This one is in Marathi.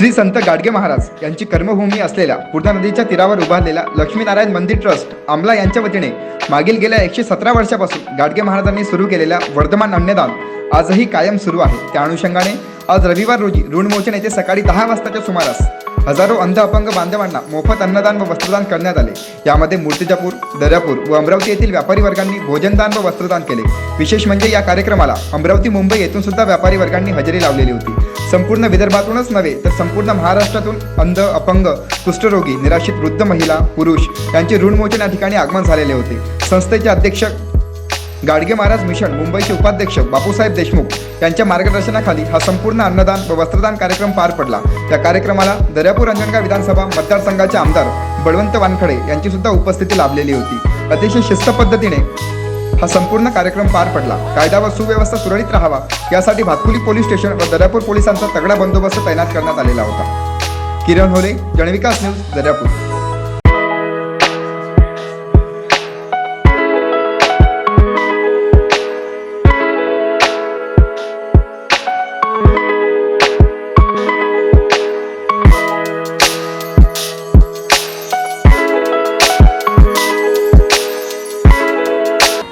श्री संत गाडगे महाराज यांची कर्मभूमी असलेल्या पूर्णा नदीच्या तीरावर उभारलेला लक्ष्मीनारायण मंदिर ट्रस्ट आमला यांच्या वतीने मागील गेल्या एकशे सतरा वर्षापासून गाडगे महाराजांनी सुरू केलेल्या वर्धमान अन्नदान आजही कायम सुरू आहे. त्या अनुषंगाने आज रविवार रोजी ऋणमोचन येथे सकाळी दहा वाजताच्या सुमारास. हजारो अंध अपंग बांधवांना मोफत अन्नदान व वस्त्रदान करण्यात आले. यामध्ये मूर्तिजापूर दर्यापूर व अमरावती येथील व्यापारी वर्गांनी भोजनदान व वस्त्रदान केले. विशेष म्हणजे या कार्यक्रमाला अमरावती मुंबई येथून सुद्धा व्यापारी वर्गांनी हजेरी लावलेली होती. संपूर्ण विदर्भातूनच नव्हे तर संपूर्ण महाराष्ट्रातून अंध अपंग कुष्ठरोगी निराश्रित वृद्ध महिला पुरुष यांचे ऋणमोचन या ठिकाणी आगमन झालेले होते. संस्थेचे अध्यक्ष गाडगे महाराज मिशन मुंबईचे उपाध्यक्ष बापूसाहेब देशमुख यांच्या मार्गदर्शनाखाली हा संपूर्ण अन्नदान व वस्त्रदान कार्यक्रम पार पडला. त्या कार्यक्रमाला दर्यापूर अंजनगाव विधानसभा मतदारसंघाचे आमदार बळवंत वानखडे यांची सुद्धा उपस्थिती लाभलेली होती. अतिशय शिस्त पद्धतीने हा संपूर्ण कार्यक्रम पार पडला. कायदा व सुव्यवस्था सुरळीत राहावा यासाठी भातकुली पोलीस स्टेशन व दर्यापूर पोलिसांचा तगडा बंदोबस्त तैनात करण्यात आलेला होता. किरण होले जनविकास न्यूज दर्यापूर.